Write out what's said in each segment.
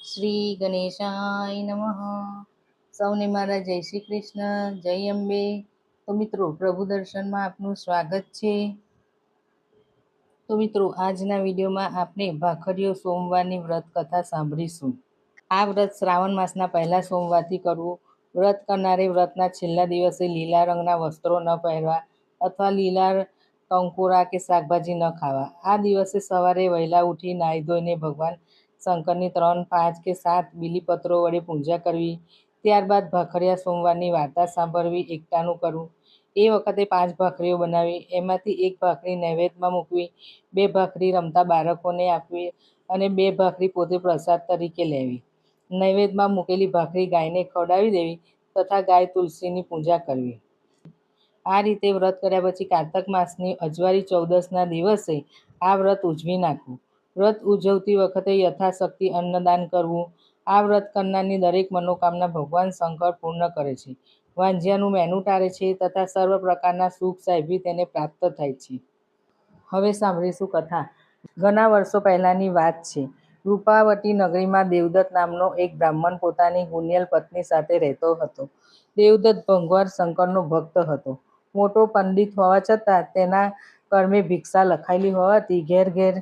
શ્રી ગણેશાય નમઃ. સૌને મારા જય શ્રી કૃષ્ણ, જય અંબે. તો મિત્રો, પ્રભુ દર્શનમાં આપનું સ્વાગત છે. તો મિત્રો, આજના વિડીયોમાં આપણે ભાખરીઓ સોમવારની વ્રત કથા સાંભળીશું. આ વ્રત શ્રાવણ માસના પહેલા સોમવારથી કરવું. વ્રત કરનારે વ્રતના છેલ્લા દિવસે લીલા રંગના વસ્ત્રો ન પહેરવા અથવા લીલા કંકોરા કે શાકભાજી ન ખાવા. આ દિવસે સવારે વહેલા ઉઠી નાહી ધોઈને ભગવાન શંકરની ત્રણ પાંચ કે સાત બીલીપત્રો વડે પૂજા કરવી, ત્યારબાદ ભાખરિયા સોમવારની વાર્તા સાંભળવી, એકટાનું કરવું. એ વખતે પાંચ ભાખરીઓ બનાવી, એમાંથી એક ભાખરી નૈવેદ્યમાં મૂકવી, બે ભાખરી રમતા બાળકોને આપવી અને બે ભાખરી પોતે પ્રસાદ તરીકે લેવી. નૈવેદ્યમાં મૂકેલી ભાખરી ગાયને ખવડાવી દેવી તથા ગાય તુલસીની પૂજા કરવી. આ રીતે વ્રત કર્યા પછી કારતક માસની અજવાળી ચૌદસના દિવસે આ વ્રત ઉજવી નાખવું. વ્રત ઉજવતી વખતે યથાશક્તિ અન્નદાન કરવું. આ વ્રત કરનારની દરેક મનોકામના ભગવાન શંકર પૂર્ણ કરે છે. વાંઝિયાનું મેનું ટાળે છે તથા સર્વ પ્રકારના સુખ સાહેબી તેને પ્રાપ્ત થાય છે. હવે સાંભળીશું કથા. ઘણા વર્ષો પહેલાંની વાત છે. રૂપાવટી નગરીમાં દેવદત્ત નામનો એક બ્રાહ્મણ પોતાની ગુનિયલ પત્ની સાથે રહેતો હતો. દેવદત્ત ભંગવાર શંકરનો ભક્ત હતો. મોટો પંડિત હોવા છતાં તેના કર્મે ભિક્ષા લખાયેલી હોવાથી ઘેર ઘેર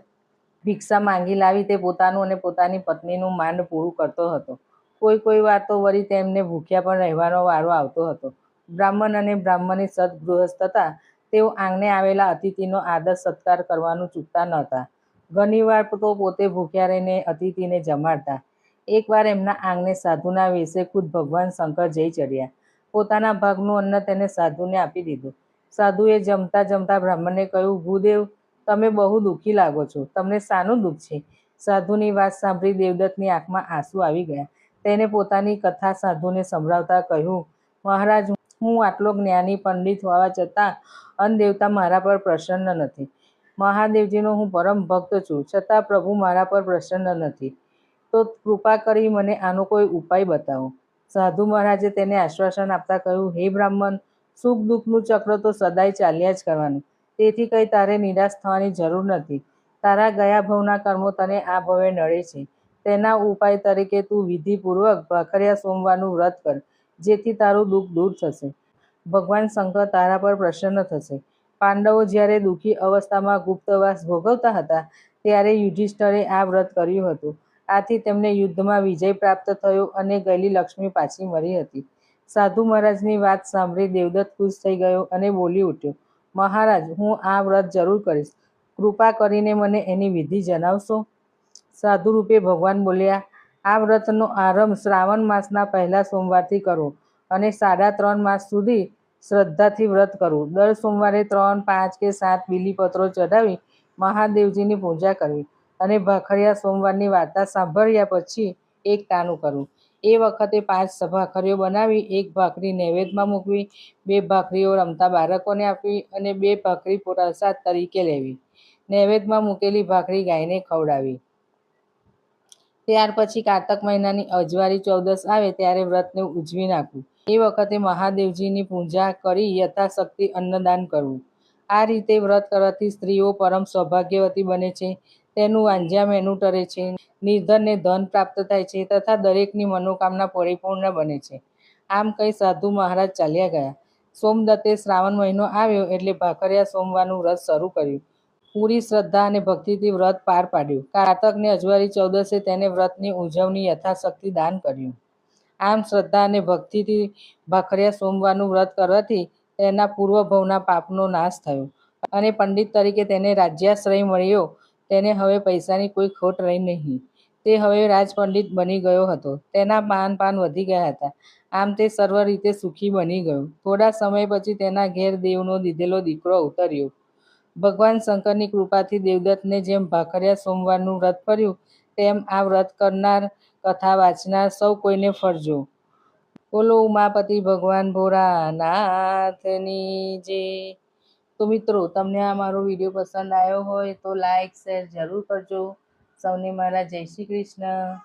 ભિક્ષા માંગી લાવી તે પોતાનું અને પોતાની પત્નીનું માંડ પૂરું કરતો હતો. કોઈ કોઈ વાર તો વળી તેમને ભૂખ્યા પણ રહેવાનો વારો આવતો હતો. બ્રાહ્મણ અને બ્રાહ્મણી સદગૃહસ્થ હતા. તેઓ આંગણે આવેલા અતિથિનો આદર સત્કાર કરવાનું ચૂકતા નહોતા ઘણીવાર તો પોતે ભૂખ્યા રહીને અતિથિને જમાડતા. એકવાર એમના આંગણે સાધુના વેશે ખુદ ભગવાન શંકર જઈ ચડ્યા. પોતાના ભાગનું અન્ન તેને સાધુને આપી દીધું. સાધુએ જમતા જમતા બ્રાહ્મણને કહ્યું, ભૂદેવ તમે બહુ દુઃખી લાગો છો. તમને શાનું દુઃખ છે. સાધુની વાત સાંભળી દેવદત્તની આંખમાં આંસુ આવી ગયા. તેને પોતાની કથા સાધુને સંભળાવતા કહ્યું, મહારાજ, હું આટલો જ્ઞાની પંડિત હોવા છતાં અનદેવતા મારા પર પ્રસન્ન નથી. મહાદેવજીનો હું પરમ ભક્ત છું. છતાં પ્રભુ મારા પર પ્રસન્ન નથી. તો કૃપા કરી મને આનો કોઈ ઉપાય બતાવો. સાધુ મહારાજે તેને આશ્વાસન આપતા કહ્યું, હે બ્રાહ્મણ, સુખ દુઃખનું ચક્ર તો સદાય ચાલ્યા જ કરવાનું. તેથી કંઈ તારે નિરાશ થવાની જરૂર નથી. તારા ગયા ભવના કર્મો તને આ ભવે નડે છે. તેના ઉપાય તરીકે તું વિધિપૂર્વક ભાખરિયા સોમવારનું વ્રત કર, જેથી તારું દુઃખ દૂર થશે. ભગવાન શંકર તારા પર પ્રસન્ન થશે. પાંડવો જ્યારે દુઃખી અવસ્થામાં ગુપ્તવાસ ભોગવતા હતા, ત્યારે યુધિષ્ઠરે આ વ્રત કર્યું હતું. આથી તેમને યુદ્ધમાં વિજય પ્રાપ્ત થયો અને ગયેલી લક્ષ્મી પાછી મળી હતી. સાધુ મહારાજની વાત સાંભળી દેવદત્ત ખુશ થઈ ગયો અને બોલી ઉઠ્યો મહારાજ, હું આ વ્રત જરૂર કરીશ. કૃપા કરીને મને એની વિધિ જણાવશો. સાધુરૂપે ભગવાન બોલ્યા, આ વ્રતનો આરંભ શ્રાવણ માસના પહેલા સોમવારથી કરો અને સાડા ત્રણ માસ સુધી શ્રદ્ધાથી વ્રત કરવું દર સોમવારે ત્રણ, પાંચ કે સાત બીલીપત્રો ચઢાવી મહાદેવજીની પૂજા કરવી અને ભાખરિયા સોમવારની વાર્તા સાંભળ્યા પછી એક ટાણું કરવું એ વખતે પાંચ ભાખરીઓ બનાવી, એક ભાખરી નૈવેદ્યમાં મૂકવી, બે ભાખરીઓ રમતા બાળકોને આપવી અને બે ભાખરી પ્રસાદ તરીકે લેવી. નૈવેદ્યમાં મૂકેલી ભાખરી ગાયને ખવડાવી. ત્યાર પછી કારતક મહિનાની અજવાળી ચૌદસ આવે ત્યારે વ્રતને ઉજવી નાખવું. એ વખતે મહાદેવજીની પૂજા કરી યથાશક્તિ અન્નદાન કરવું. આ રીતે વ્રત કરવાથી સ્ત્રીઓ પરમ સૌભાગ્યવતી બને છે. તેનું વાંઝ્યા મેનું ટરે છે, નિર્ધનને ધન પ્રાપ્ત થાય છે તથા દરેકની મનોકામના પરિપૂર્ણ બને છે. આમ કહી સાધુ મહારાજ ચાલ્યા ગયા. સોમદત્તે શ્રાવણ મહિનો આવ્યો એટલે ભાખરિયા સોમવારનું વ્રત શરૂ કર્યું. પૂરી શ્રદ્ધા અને ભક્તિથી વ્રત પાર પાડ્યું. કારતકને અજવારી ચૌદસે તેને વ્રતની ઉજવણી યથાશક્તિ દાન કર્યું. આમ શ્રદ્ધા અને ભક્તિથી ભાખરિયા સોમવારનું વ્રત કરવાથી તેના પૂર્વભવના પાપનો નાશ થયો અને પંડિત તરીકે તેને રાજ્યાશ્રય મળ્યો. તેને હવે પૈસાની કોઈ ખોટ રહી નહીં. તે હવે રાજપંડિત બની ગયો હતો. તેના પાન પાન વધી ગયા હતા. આમ તે સર્વ રીતે સુખી બની ગયો. થોડા સમય પછી તેના ઘેર દેવનો દીધેલો દીકરો ઉતર્યો. ભગવાન શંકરની કૃપાથી દેવદત્તને જેમ ભાખરિયા સોમવારનું વ્રત કર્યું, તેમ આ વ્રત કરનાર કથા વાંચનાર સૌ કોઈને ફરજો. બોલો ઉમાપતિ ભગવાન ભોરાનાથની જે તો મિત્રો, તમને આ મારો વીડિયો પસંદ આવ્યો હોય તો લાઈક, શેર જરૂર કરજો. સૌને મારા જય શ્રી કૃષ્ણ.